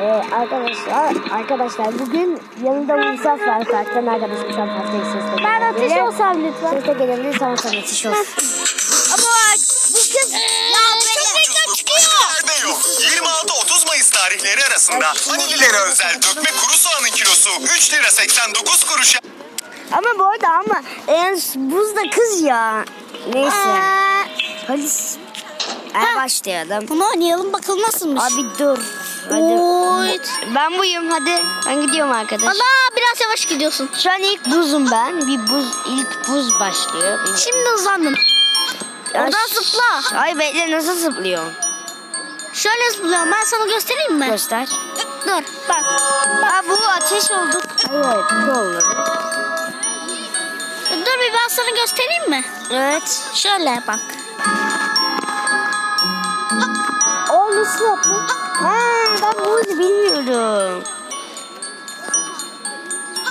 Ee, arkadaşlar, arkadaşlar bugün yanında Musaf var. Zaten arkadaş Musaf haftayı sesle Ben ateş olsam lütfen. Sesle gelebilir tamam sen ateş ol. Ama bak bu kız ya çok reklam çıkıyor. Nerede yok? 26-30 Mayıs tarihleri arasında Hanililere özel dökme kuru soğanın kilosu 3 lira 89 kuruşa. Ama bu arada ama en buz da kız ya. Neyse. Ee, Hadi. s- Hadi başlayalım. bunu oynayalım bakalım nasılmış. Abi dur. Hadi. Ben buyum hadi. Ben gidiyorum arkadaş. Allah biraz yavaş gidiyorsun. Şu an ilk buzum ben. Bir buz ilk buz başlıyor. Bir- Şimdi hızlandın. Oradan Ay, zıpla. Ay bekle nasıl zıplıyor? Şöyle zıplıyorum ben sana göstereyim mi? Göster. Dur bak. Aa bu ateş oldu. Evet bu oldu. Dur bir ben sana göstereyim mi? Evet. Şöyle bak. O nasıl yaptın? Ha ben bunu bilmiyorum.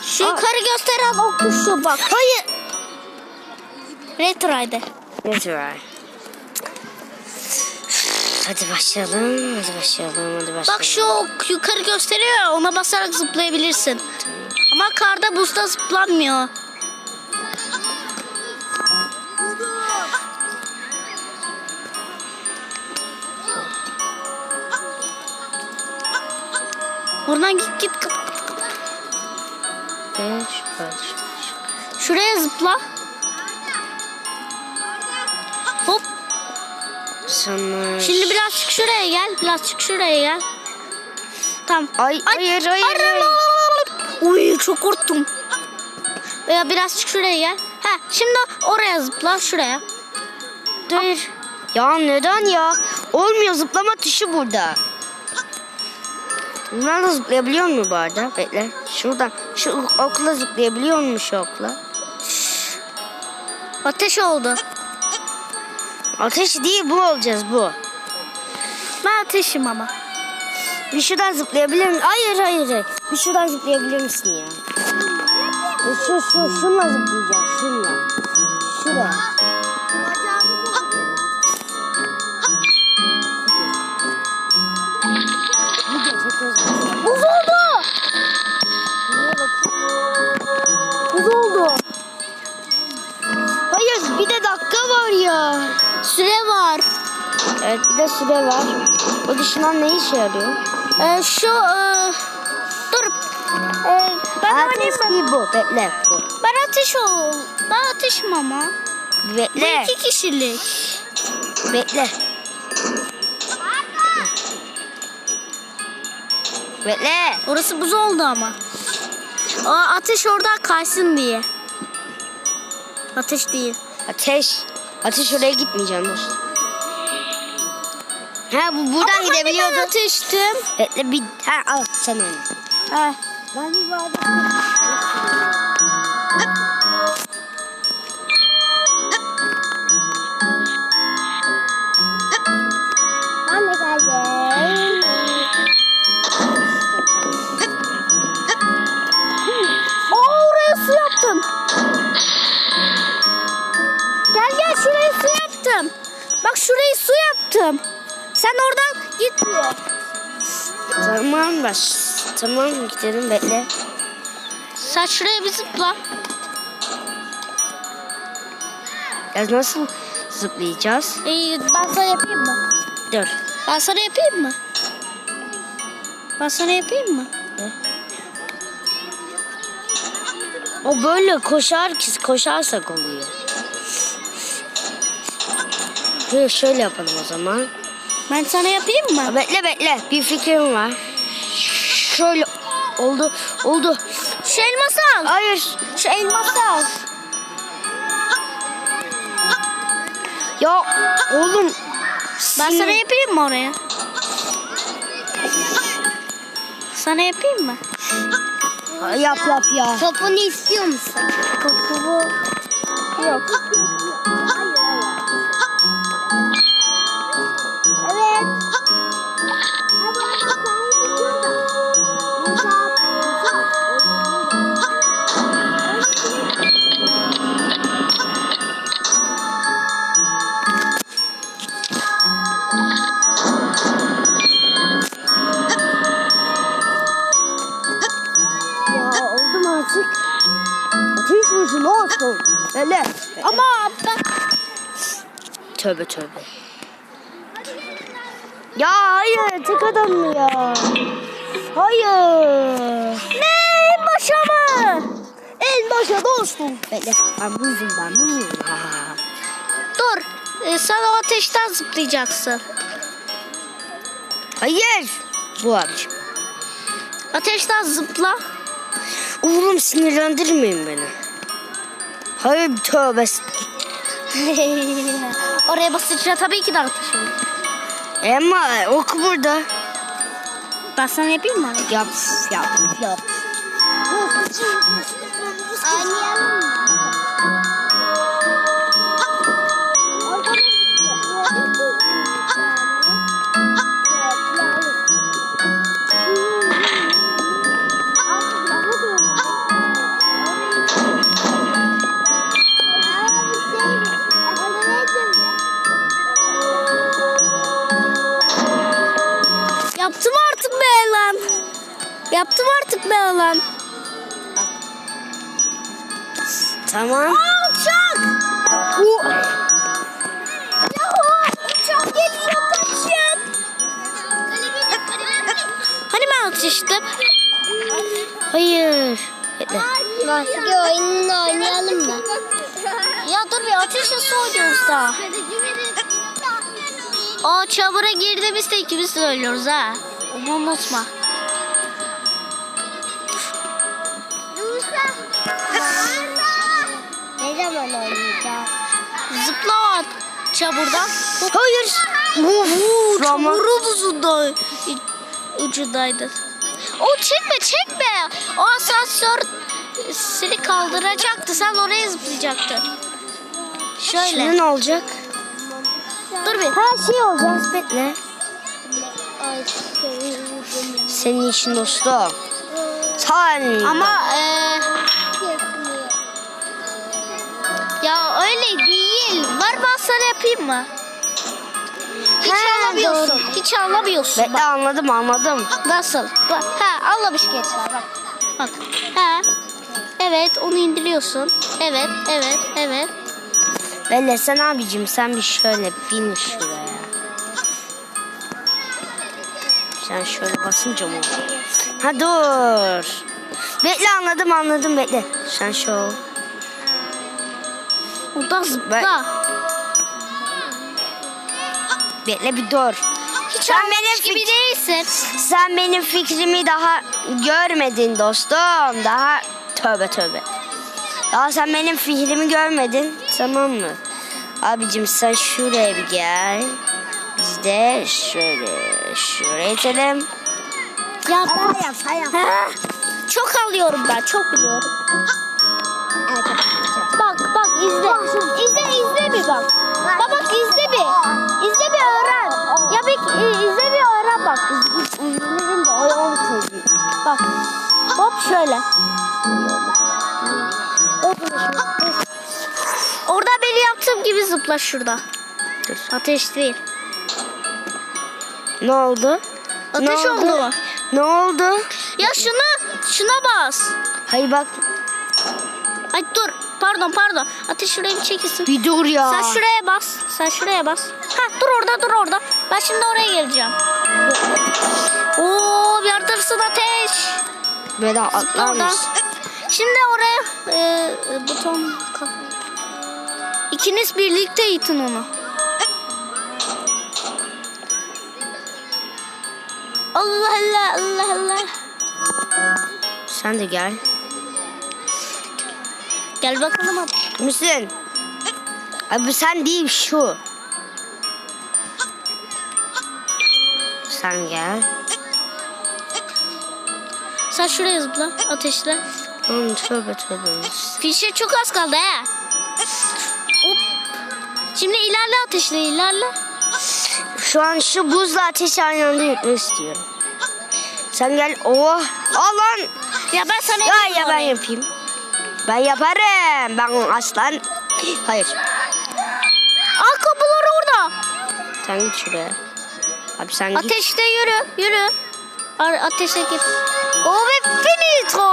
Şu Aa. yukarı gösteren ok tuşu bak. Hayır. Retro'ydı. Neyse var. Hadi başlayalım. Hadi başlayalım. Hadi başlayalım. Bak şu ok yukarı gösteriyor ona basarak zıplayabilirsin. Ama karda buzda zıplanmıyor. Buradan git git. kap- Beş, beş. Şuraya zıpla. Hop. Sonra... Şimdi biraz çık şuraya gel. Biraz çık şuraya gel. Tamam. Ay, hayır, hayır, hayır. Uy çok korktum. Ya biraz çık şuraya gel. Ha şimdi oraya zıpla şuraya. Dur. Ya neden ya? Olmuyor zıplama tuşu burada. Bunlar da zıplayabiliyor mu bu arada? Bekle. Şuradan. Şu okla zıplayabiliyor mu şu okla? Ateş oldu. Ateş değil bu olacağız bu. Ben ateşim ama. Bir şuradan zıplayabilir misin? Hayır hayır hayır. Bir şuradan zıplayabilir misin ya? E, Şu şu şunla zıplayacağım şunla. Şuraya. Süre var. Evet bir de süre var. O dışından ne işe yarıyor? Ee, şu e, dur. Ee, ben Ateş değil bu. Bekle bu. Ben ateş ol. Ben ateşim ama. Bekle. iki kişilik. Bekle. Bekle. Orası buz oldu ama. O ateş oradan kaysın diye. Ateş değil. Ateş. Ateş oraya gitmeyeceğim dur. Ha bu buradan Ama gidebiliyordun. ateştim. Bekle bir ha al sen onu. He. Ben bu arada Tamam baş. Tamam gidelim bekle. Sen şuraya bir zıpla. Ya nasıl zıplayacağız? Ee, ben sana yapayım mı? Dur. Ben sana yapayım mı? Ben sana yapayım mı? O böyle koşar ki koşarsak oluyor. Dur şöyle yapalım o zaman. Ben sana yapayım mı? Bekle bekle bir fikrim var. Şöyle oldu oldu. Şu elması al. Hayır. Şu elması al. Ya oğlum. Ben sana yapayım mı oraya? Sana yapayım mı? Yap yap ya. Topunu istiyor musun? Topumu yok. Olsun olsun. Öyle. Ama ben... Tövbe tövbe. Ya hayır tek adam mı ya? Hayır. Ne? Başa mı? En başa dostum. Bekle ben buzum ben buzum. Dur. e, sen o ateşten zıplayacaksın. Hayır. Bu abiciğim. Ateşten zıpla. Oğlum sinirlendirmeyin beni. Hayır tövbe. Oraya basınca tabii ki olur. Ama ok burada. Sana yapayım mı? Yap yap yap. Yaptım Uçak! Yahu! Uçak geliyor kaçın. Hani ben ateştim? Hayır. Bekle. Başka oyununu oynayalım mı? Ya dur bir ateş nasıl oynuyoruz da? O çamura girdiğimizde ikimiz söylüyoruz ha. Onu unutma. Ne zaman oynayacağız? Zıpla o çamurdan. Hayır. Oo, Rama. çamurun ucunda, ucundaydı. O çekme çekme. O asansör seni kaldıracaktı. Sen oraya zıplayacaktın. Şöyle. Şimdi ne olacak? Dur bir. Her şey olacak. Bekle. Ay, Senin işin dostum. Sen. Ama eee yapayım mı? Hiç He, anlamıyorsun. doğru. Hiç anlamıyorsun. Bekle anladım anladım. Nasıl? Bak, ha anlamış gençler bak. Bak. Ha. Evet onu indiriyorsun. Evet, evet, evet. Bekle sen abicim sen bir şöyle bin şuraya. Sen şöyle basınca mı olur? Ha dur. Bekle anladım anladım bekle. Sen şu. Buradan zıpla. Ben- Bekle bir dur. Hiç Sen benim gibi fik- değilsin. Sen benim fikrimi daha görmedin dostum. Daha tövbe tövbe. Daha sen benim fikrimi görmedin. Tamam mı? Abicim sen şuraya bir gel. Biz de şöyle şuraya itelim. Ya ben... Ha, çok alıyorum ben, çok biliyorum. Bak bak izle. İzle izle bir bak. Bak bak izle. Ya bir e, izle bir öğren bak. Uyuyorum da ayağım kayıyor. Bak. Hop şöyle. Orada beni yaptığım gibi zıpla şurada. Dur. Ateş değil. Ne oldu? Ateş ne oldu mu? Ne oldu? Ya şunu, şuna bas. Hayır bak Ay dur. Pardon pardon. Ateş şuraya bir çekilsin. bir dur ya. Sen şuraya bas. Sen şuraya bas. Ha dur orada dur orada. Ben şimdi oraya geleceğim. Oo bir artırsın ateş. Böyle atlar mısın? Şimdi oraya e, e, buton İkiniz birlikte itin onu. Allah Allah Allah Allah. Sen de gel. Gel bakalım hadi. Müslün. Abi sen değil şu. Sen gel. Sen şuraya zıpla ateşle. Oğlum tövbe tövbe. Fişe çok az kaldı he. Hop. Şimdi ilerle ateşle ilerle. Şu an şu buzla ateş aynı anda yutmak istiyorum. Sen gel. Oh. Al lan. Ya ben sana Ya ya ben yapayım. Ben yaparım. Ben aslan. Hayır. Aa kapılar orada. Sen git şuraya. Abi sen git. Ateşte yürü yürü. A- ateşe git. O ve finito.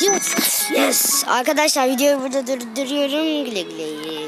Yes. Yes. Arkadaşlar videoyu burada durduruyorum. Güle güle.